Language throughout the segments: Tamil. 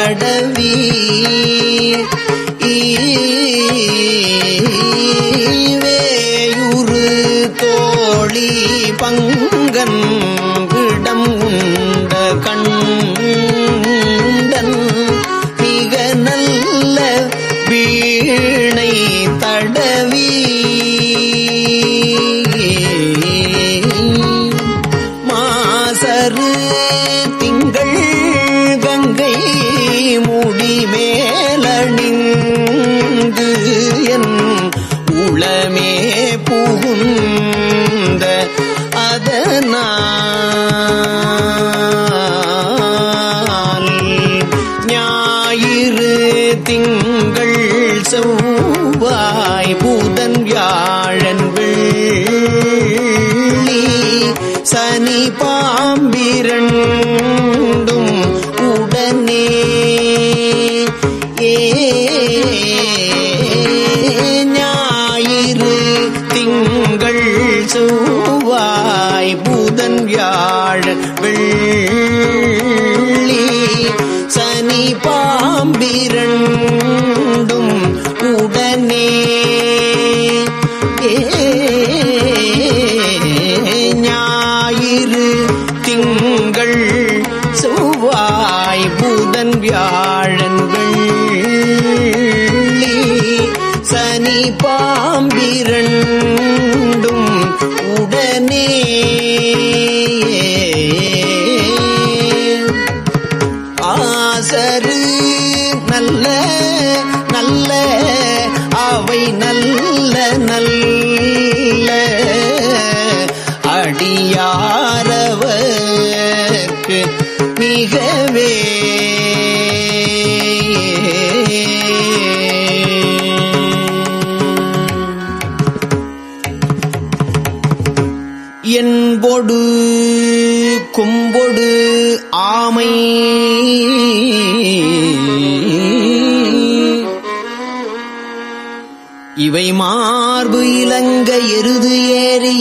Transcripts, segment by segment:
தடவி வேயுறு தோழி பங்கன் இடம் உண்ட கண்டன். மிக நல்ல வீணை தடவி மாசரு சனி பாம்பிரன். ஞாயிறு திங்கள் செவ்வாய் புதன் வியாழன் வெள்ளி சனி பா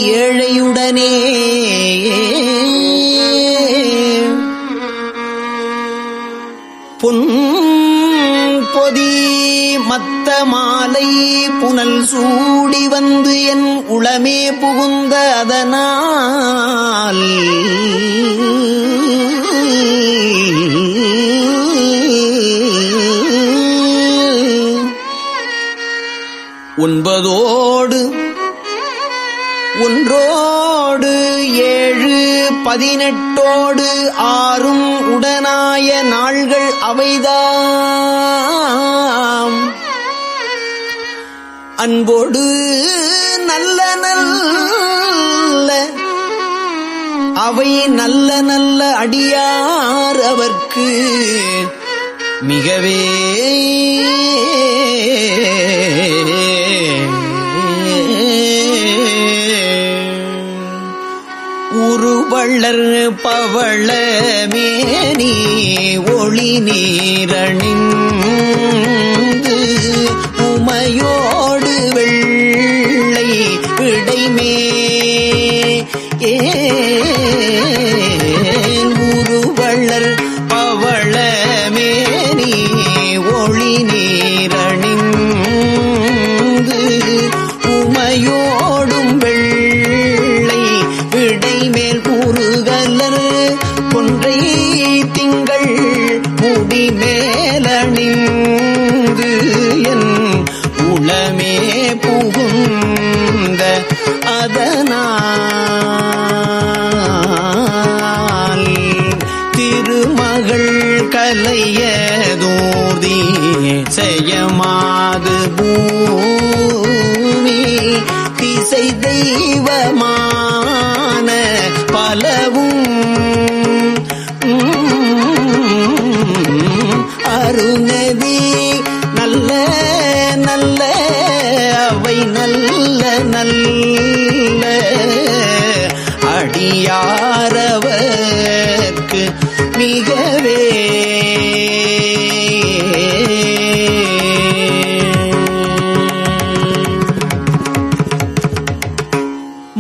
ஏழையுடனே. பொன் பொதி மத்த மாலை புனல் சூடி வந்து என் உளமே புகுந்த அதனால். ஒன்பதோடு ஒன்றோடு ஏழு பதினெட்டோடு ஆறும் உடனாய நாள்கள் அவைதாம். அன்போடு நல்ல நல்ல அவை நல்ல நல்ல அடியார் அவர்க்கு மிகவே பள்ளர் பவள மேனி ஒளி நீரணின்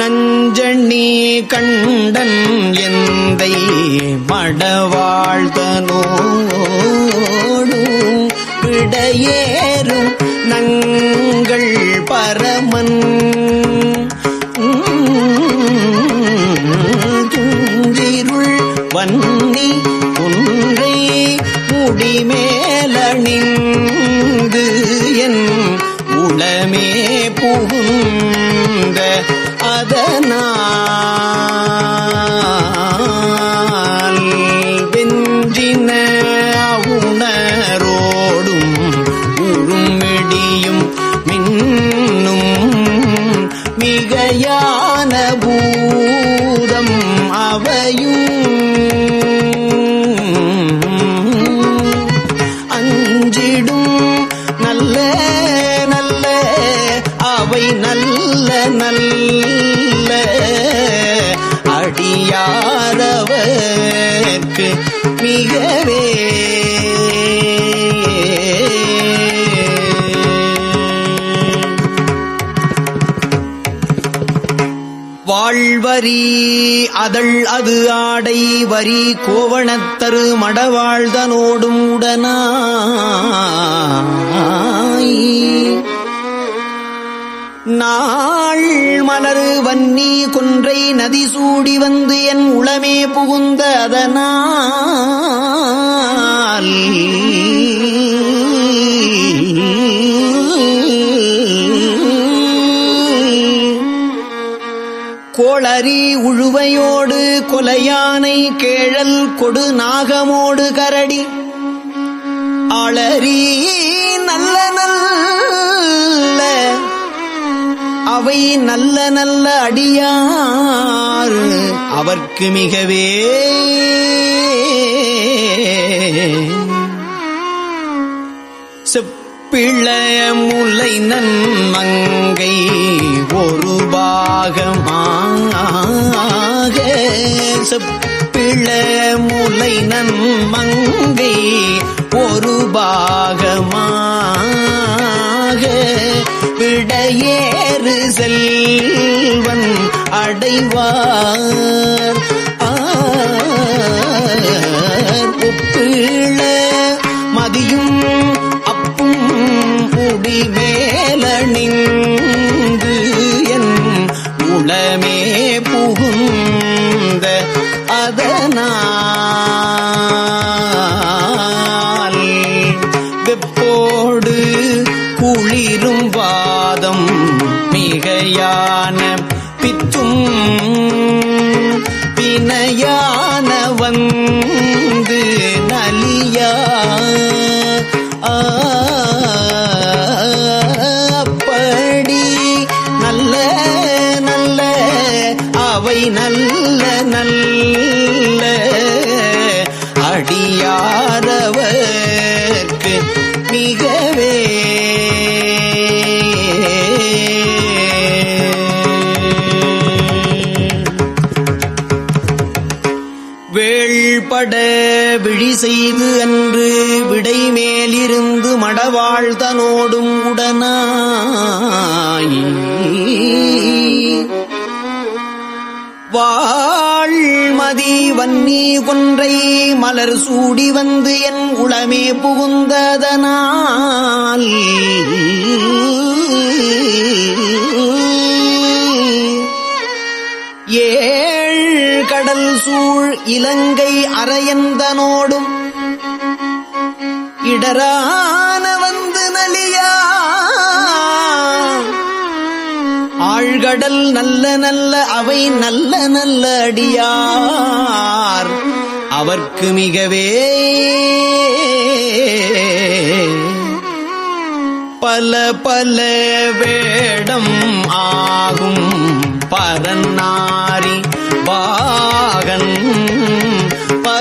நஞ்சணி கண்டன் எந்தை மடவாழ்தனோடு விடையேறும் நங்கள் பரமன். துஞ்சிருள் வன்னி குன்றை முடிமேலணிந்து நல்ல நல்ல அடியாரவர்க்கு மிகவே. வாழ்வரி அதள் அது ஆடை வரி கோவணத்தரு மடவாழ்தனோடும் உடனாய். நாள் மலரு வன்னி கொன்றை நதி சூடி வந்து என் உளமே புகுந்த அதனால். கோளரி உழுவையோடு கொலையானை கேழல் கொடு நாகமோடு கரடி. ஆளரி நல்ல நல்ல அவை நல்ல நல்ல அடியார். அவர்க்கு மிகவே செப்பிளைய முலை நன்மங்கை ஒரு பாகமாக. செப்பிளைய முலை நன்மங்கை ஒரு பாகமாக. விடையே அடைவார். ஒப்பிள மதியும் அப்பும் புடி மேலணிந்து என் உளமே புகுந்த அதனால் வெப்போடு குளிரும் வாதம் மிகையான பிணையான வந்து நலியா? அப்படி நல்ல நல்ல அவை நல்ல நல்ல அடியாரவர்க்கு செய்து அன்று விடை மேலிருந்து மடவாழ்தனோடும் உடனாய். வாழ்மதி வன்னி கொன்றை மலர் சூடி வந்து என் உளமே புகுந்ததனால். ஏ சூழ் இலங்கை அரையந்தனோடும் இடரான வந்து நலியா. ஆழ்கடல் நல்ல நல்ல அவை நல்ல நல்ல அடியார். அவர்க்கு மிகவே பல பல வேடம் ஆகும் பரநாரி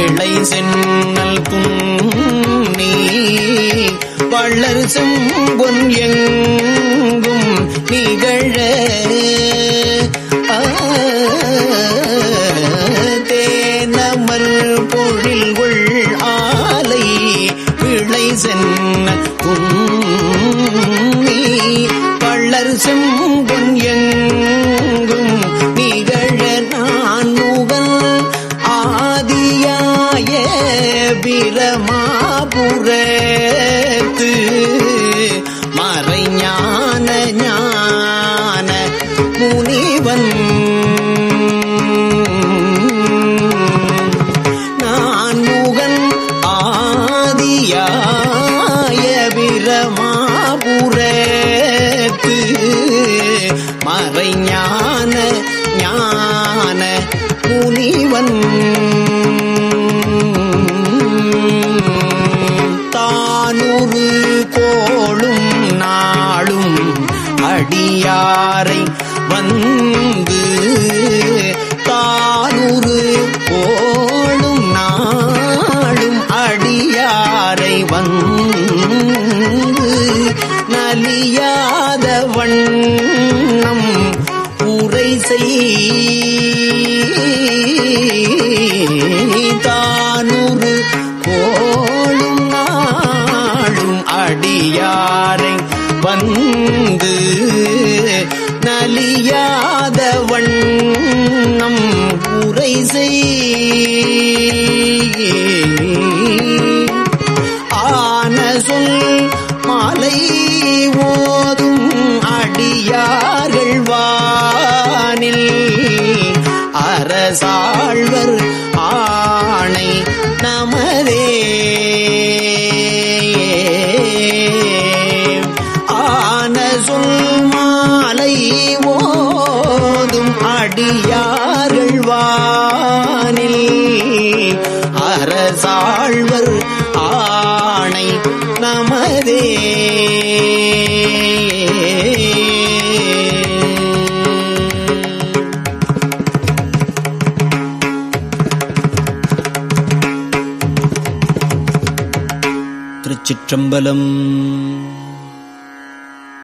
விளை சென்னல் புன்னி வள்ளர் செம்பொன் எங்கும் நிகழ அடியாரை வந்து ஆன சொல் மாலை ஓதும் அடியார்கள் வானில் அரசாழ்வர் ஆணை நமதே. ஆன சொல் மாலை ஓதும் அடியார் அடியார்கள் வானில் அரசாழ்வர் ஆணை நமதே. திருச்சிற்றம்பலம்